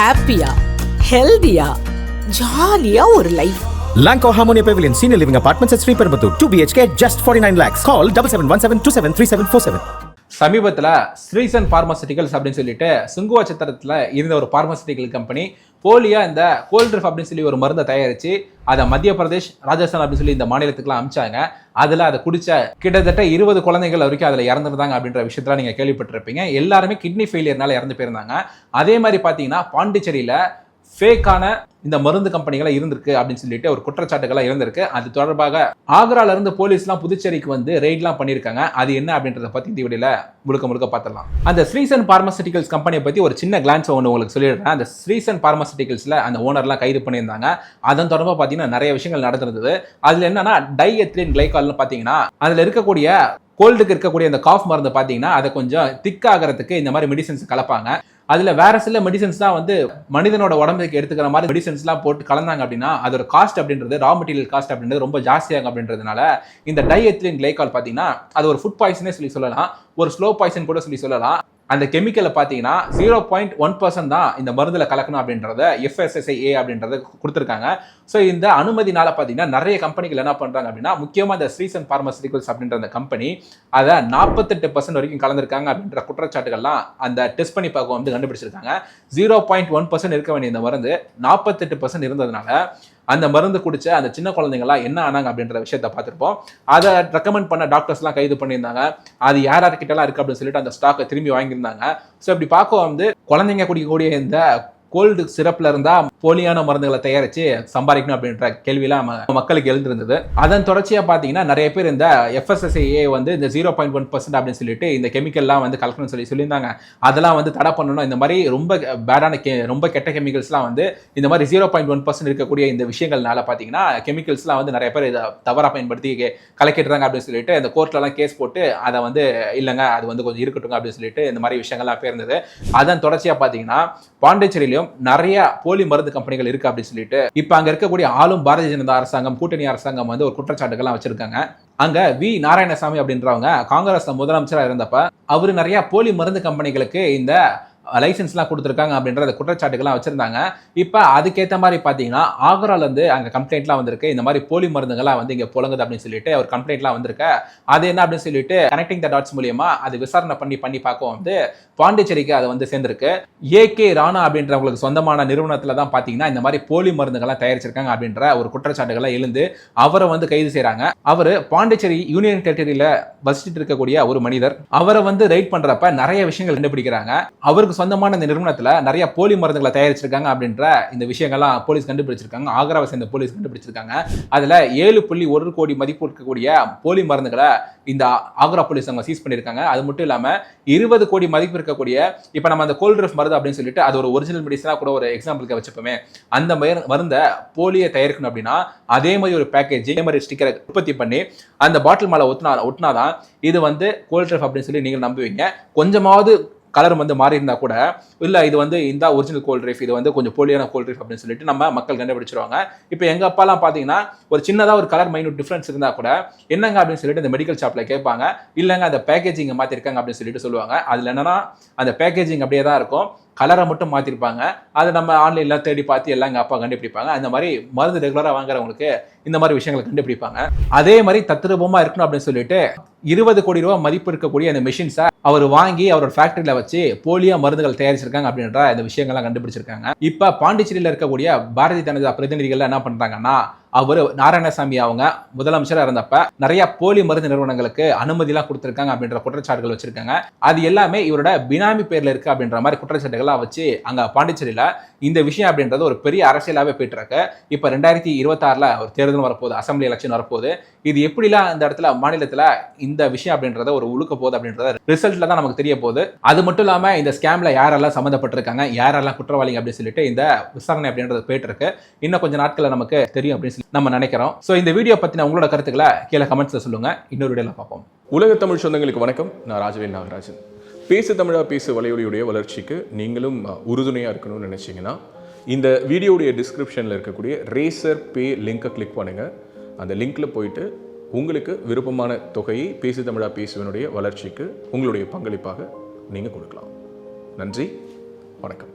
ஹாப்பியா ஹெல்தியா ஜாலியா ஒரு life Lanco Harmonia Pavilion Senior Living Apartments at Sri Perambatoor. 2 BHK, just 49 lakhs. Call 7717273747. சமீபத்தில் ஸ்ரீசன் பார்மாசிட்டிகல்ஸ் அப்படின்னு சொல்லிட்டு சுங்குவா சித்திரத்தில் இருந்த ஒரு பார்மாசிட்டிக்கல் கம்பெனி போலியா இந்த கோல்ட்ரிஃப் அப்படின்னு சொல்லி ஒரு மருந்தை தயாரித்து அதை மத்திய பிரதேஷ் ராஜஸ்தான் அப்படின்னு சொல்லி இந்த மாநிலத்துக்குலாம் அமிச்சாங்க. அதில் அதை குடிச்ச கிட்டத்தட்ட இருபது குழந்தைகள் வரைக்கும் அதில் இறந்துருந்தாங்க அப்படின்ற விஷயத்தில் நீங்கள் கேள்விப்பட்டிருப்பீங்க. எல்லாருமே கிட்னி ஃபெயிலியர்னால இறந்து போயிருந்தாங்க. அதே மாதிரி பார்த்தீங்கன்னா பாண்டிச்சேரியில் ஃபேக்கான இந்த மருந்து கம்பெனிகளாக இருந்திருக்கு அப்படின்னு சொல்லிட்டு ஒரு குற்றச்சாட்டுகள்லாம் இருந்திருக்கு. அது தொடர்பாக ஆக்ரால இருந்து போலீஸ்லாம் புதுச்சேரிக்கு வந்து ரெய்ட்லாம் பண்ணியிருக்காங்க. அது என்ன அப்படின்றத பத்தி இந்த வீடியோல முழுக்க முழுக்க பார்த்துடலாம். அந்த ஸ்ரீசன் பார்மசூட்டிகல்ஸ் கம்பெனியை பத்தி ஒரு சின்ன கிளான்ஸ் ஒன்று உங்களுக்கு சொல்லிடுறேன். அந்த ஸ்ரீசன் பார்மசிட்டிகல்ஸ்ல அந்த ஓனர்லாம் கைது பண்ணியிருந்தாங்க. அதன் தொடர்பாக பார்த்தீங்கன்னா நிறைய விஷயங்கள் நடந்திருந்தது. அதுல என்னன்னா டை எத்லின் கிளைகால்னு பார்த்தீங்கன்னா அதுல இருக்கக்கூடிய கோல்டுக்கு இருக்கக்கூடிய அந்த காஃப் மருந்து பார்த்தீங்கன்னா அதை கொஞ்சம் திக்காகிறதுக்கு இந்த மாதிரி மெடிசன்ஸ் கலப்பாங்க. அதில் வேற சில மெடிசன்ஸ் தான் வந்து மனிதனோட உடம்புக்கு எடுத்துக்கிற மாதிரி மெடிசன்ஸ்லாம் போட்டு கலந்தாங்க அப்படின்னா அதோட காஸ்ட் அப்படின்றது ரா மெட்டீரியல் காஸ்ட் அப்படின்றது ரொம்ப ஜாஸ்தியாகும் அப்படின்றதுனால இந்த டைஎத்லின் கிளைகால் பார்த்தீங்கன்னா அது ஒரு ஃபுட் பாய்சனே சொல்லி சொல்லலாம். ஒரு ஸ்லோ பாய்சன் கூட சொல்லி சொல்லலாம். அந்த கெமிக்கலை பார்த்தீங்கன்னா ஜீரோ பாயிண்ட் ஒன் பர்சன்ட் தான் இந்த மருந்தில் கலக்கணும் அப்படின்றத எஃப்எஸ்எஸ்ஐஏ அப்படின்றத கொடுத்துருக்காங்க. ஸோ இந்த அனுமதினால பார்த்தீங்கன்னா நிறைய கம்பெனிகள் என்ன பண்ணுறாங்க அப்படின்னா முக்கியமாக இந்த ஸ்ரீசன் பார்மசிட்டிகல்ஸ் அப்படின்ற அந்த கம்பெனி அதை நாற்பத்தெட்டு பர்சன்ட் வரைக்கும் கலந்துருக்காங்க அப்படின்ற குற்றச்சாட்டுகள்லாம் அந்த டெஸ்ட் பண்ணி பார்க்க வந்து கண்டுபிடிச்சிருக்காங்க. ஜீரோ பாயிண்ட் ஒன் பர்சன்ட் இருக்க வேண்டிய இந்த மருந்து நாற்பத்தெட்டு பர்சன்ட் இருந்ததுனால அந்த மருந்து குடிச்ச அந்த சின்ன குழந்தைங்களாம் என்ன ஆனாங்க அப்படின்ற விஷயத்த பார்த்துருப்போம். அதை ரெக்கமெண்ட் பண்ண டாக்டர்ஸ்லாம் கைது பண்ணியிருந்தாங்க. அது யார் யார்கிட்டலாம் இருக்கு அப்படின்னு சொல்லிட்டு அந்த ஸ்டாக்கை திரும்பி வாங்கியிருந்தாங்க. ஸோ இப்படி பார்க்க வந்து குழந்தைங்க குடிக்கக்கூடிய இந்த கோல்டு சிறப்புல இருந்தா போலியான மருந்துகளை தயாரிச்சு சம்பாதிக்கணும் அப்படின்ற கேள்வியெல்லாம் ம- மக்களுக்கு எழுந்திருந்தது. அதன் தொடர்ச்சியாக பார்த்தீங்கன்னா நிறைய பேர் இந்த எஃப்எஸ்எஸ்ஏ வந்து இந்த ஜீரோ பாயிண்ட் ஒன் பர்சன்ட் அப்படின்னு சொல்லிட்டு இந்த கெமிக்கல்லாம் வந்து கலக்கணும்னு சொல்லி சொல்லியிருந்தாங்க. அதெல்லாம் வந்து தடை பண்ணணும். இந்த மாதிரி ரொம்ப பேடான கெ ரொம்ப கெட்ட கெமிக்கல்ஸ்லாம் வந்து இந்த மாதிரி ஜீரோ பாயிண்ட் ஒன் பர்சன்ட் இருக்கக்கூடிய இந்த விஷயங்கள்னால பார்த்தீங்கன்னா கெமிக்கல்ஸ்லாம் வந்து நிறைய பேர் இதை தவறாக பயன்படுத்தி கே- கலக்கிடுறாங்க அப்படின்னு சொல்லிட்டு இந்த கோர்ட்லலாம் கேஸ் போட்டு அதை வந்து இல்லைங்க அது வந்து கொஞ்சம் இருக்கட்டும் அப்படின்னு சொல்லிட்டு இந்த மாதிரி விஷயங்கள்லாம் பேர்ந்தது. அதன் தொடர்ச்சியாக பார்த்தீங்கன்னா பாண்டிச்சேரியிலையும் பாண்டிச்சேரியிலும் நிறைய போலி மருந்து கம்பெனிகள் இருக்கு அப்படின்னு சொல்லிட்டு இப்ப அங்க இருக்கக்கூடிய ஆளும் பாரதிய ஜனதா அரசாங்கம் கூட்டணி அரசாங்கம் வந்து ஒரு குற்றச்சாட்டுகள்லாம் வச்சிருக்காங்க. அங்க வி. நாராயணசாமி அப்படின்றவங்க காங்கிரஸ் முதலமைச்சராக இருந்தப்ப அவர் நிறைய போலி மருந்து கம்பெனிகளுக்கு இந்த லைசன்ஸ்லாம் கொடுத்துருக்காங்க அப்படின்ற குற்றச்சாட்டுகள்லாம் வச்சுருந்தாங்க. இப்போ அதுக்கேற்ற மாதிரி பார்த்தீங்கன்னா ஆக்ராலேருந்து அங்கே கம்ப்ளைண்ட்லாம் வந்திருக்கு. இந்த மாதிரி போலி மருந்துகள்லாம் வந்து இங்கே புழங்குது அப்படின்னு சொல்லிட்டு ஒரு கம்ப்ளைண்ட்லாம் வந்திருக்கு. அது என்ன அப்படின்னு சொல்லிட்டு கனெக்டிங் த டாட்ஸ் மூலியமா அது விசாரணை பண்ணி பண்ணி பார்க்கவும் வந்து பாண்டிச்சேரிக்கு அது வந்து சேர்ந்திருக்கு. ஏகே ராணா அப்படின்றவங்களுக்கு சொந்தமான நிறுவனத்தில் தான் பார்த்தீங்கன்னா இந்த மாதிரி போலி மருந்துகள்லாம் தயாரிச்சிருக்காங்க அப்படின்ற ஒரு குற்றச்சாட்டுகள்லாம் எழுந்து அவரை வந்து கைது செய்கிறாங்க அவர் பாண்டிச்சேரி யூனியன் டெரிட்டரியில் வசிச்சுட்டு இருக்கக்கூடிய ஒரு மனிதர். அவரை வந்து ரைட் பண்ணுறப்ப நிறைய விஷயங்கள் கண்டுபிடிக்கிறாங்க. அவருக்கு சொந்தமான இந்த நிறுவனத்தில் நிறைய போலி மருந்துகளை தயாரிச்சிருக்காங்க அப்படின்ற இந்த விஷயங்கள்லாம் போலீஸ் கண்டுபிடிச்சிருக்காங்க. ஆக்ராவை சேர்ந்த போலீஸ் கண்டுபிடிச்சிருக்காங்க. அதில் ஏழு புள்ளி ஒரு கோடி மதிப்பு இருக்கக்கூடிய போலி மருந்துகளை இந்த ஆக்ரா போலீஸ் அவங்க சீஸ் பண்ணியிருக்காங்க. அது மட்டும் இல்லாமல் இருபது கோடி மதிப்பு இருக்கக்கூடிய இப்போ நம்ம அந்த கோல்ட் கோல்ட்ரஃப் மருந்து அப்படின்னு சொல்லிட்டு அது ஒரு ஒரிஜினல் மெடிசனாக கூட ஒரு எக்ஸாம்பிளுக்கு வச்சுப்போமே. அந்த மருந்தை போலியை தயாரிக்கணும் அப்படின்னா அதே மாதிரி ஒரு பேக்கேஜ் அதே மாதிரி ஸ்டிக்கரை உற்பத்தி பண்ணி அந்த பாட்டில் மேலே ஒட்டினா ஒட்டினா தான் இது வந்து கோல்ட் கோல்ட்ரஃப் அப்படின்னு சொல்லி நீங்கள் நம்புவீங்க. கொஞ்சமாவது கலர் வந்து மாறி இருந்தா கூட இல்ல இது வந்து இந்த ஒரிஜினல் கோல்ட் ட்ரைஃப் இது வந்து கொஞ்சம் போலியான கோல்ட் ட்ரைஃப் அப்படின்னு சொல்லிட்டு நம்ம மக்கள் கண்டுபிடிச்சிருவாங்க. இப்போ எங்க அப்பாலாம் பாத்தீங்கன்னா ஒரு சின்னதா ஒரு கலர் மைனூட் டிஃபரன்ஸ் இருந்தா கூட என்னங்க? அப்படின்னு சொல்லிட்டு இந்த மெடிக்கல் ஷாப்ல கேட்பாங்க. இல்லைங்க அந்த பேக்கேஜிங் மாத்திருக்காங்க அப்படின்னு சொல்லிட்டு சொல்லுவாங்க. அதுல என்னன்னா அந்த பேக்கேஜிங் அப்படியே தான் இருக்கும். கலரை மட்டும் மாத்திருப்பாங்க. அதை நம்ம ஆன்லைன்ல தேடி பார்த்து எல்லாம் எங்கள் அப்பா கண்டுபிடிப்பாங்க. அந்த மாதிரி மருந்து ரெகுலராக வாங்குறவங்களுக்கு இந்த மாதிரி விஷயங்களை கண்டுபிடிப்பாங்க. அதே மாதிரி தத்ரூபமா இருக்கணும் அப்படின்னு சொல்லிட்டு இருபது கோடி ரூபா மதிப்பு இருக்கக்கூடிய அந்த மிஷின்ஸை அவர் வாங்கி அவரோட ஃபேக்டரியில் வச்சு போலியா மருந்துகள் தயாரிச்சிருக்காங்க அப்படின்ற இந்த விஷயங்கள்லாம் கண்டுபிடிச்சிருக்காங்க. இப்போ பாண்டிச்சேரியில இருக்கக்கூடிய பாரதிய ஜனதா பிரதிநிதிகள் என்ன பண்றாங்கன்னா அவர் நாராயணசாமி அவங்க முதலமைச்சராக இருந்தப்ப நிறைய போலி மருந்து நிறுவனங்களுக்கு அனுமதிலாம் கொடுத்துருக்காங்க அப்படின்ற குற்றச்சாட்டுகள் வச்சிருக்காங்க. அது எல்லாமே இவரோட பினாமி பேரில் இருக்கு அப்படின்ற மாதிரி குற்றச்சாட்டுகள்லாம் வச்சு அங்கே பாண்டிச்சேரியில் இந்த விஷயம் அப்படின்றது ஒரு பெரிய அரசியலாகவே போயிட்டு இருக்கு இப்போ ரெண்டாயிரத்தி இருபத்தாறுல ஒரு தேர்தல் வரப்போகுது அசம்பிளி எலெக்ஷன் வரப்போகுது. இது எப்படிலாம் இந்த இடத்துல மாநிலத்தில் இந்த விஷயம் அப்படின்றத ஒரு உழுக்க போகுது அப்படின்றத ரிசல்ட்டில் தான் நமக்கு தெரிய போகுது. அது மட்டும் இல்லாமல் இந்த ஸ்கேமில் யாரெல்லாம் சம்மந்தப்பட்டிருக்காங்க யாரெல்லாம் குற்றவாளிங்க அப்படின்னு சொல்லிட்டு இந்த விசாரணை அப்படின்றது போயிட்டு இருக்கு இன்னும் கொஞ்சம் நாட்களில் நமக்கு தெரியும் அப்படின்னு சொல்லி நம்ம நினைக்கிறோம். ஸோ இந்த வீடியோ பற்றின உங்களோட கருத்துக்களை கீழே கமெண்ட்ஸில் சொல்லுங்கள் இன்னொரு வீடியோவில் பார்ப்போம். உலக தமிழ் சொந்தங்களுக்கு வணக்கம். நான் ராஜவேல் நாகராஜன். பேசு தமிழா பேசு வலையொலியுடைய வளர்ச்சிக்கு நீங்களும் உறுதுணையாக இருக்கணும்னு நினச்சிங்கன்னா இந்த வீடியோடைய டிஸ்கிரிப்ஷனில் இருக்கக்கூடிய ரேசர் பே லிங்கை கிளிக் பண்ணுங்கள் அந்த லிங்க்கில் போயிட்டு உங்களுக்கு விருப்பமான தொகையை பேசு தமிழா பேசுவனுடைய வளர்ச்சிக்கு உங்களுடைய பங்களிப்பாக நீங்கள் கொடுக்கலாம். நன்றி. வணக்கம்.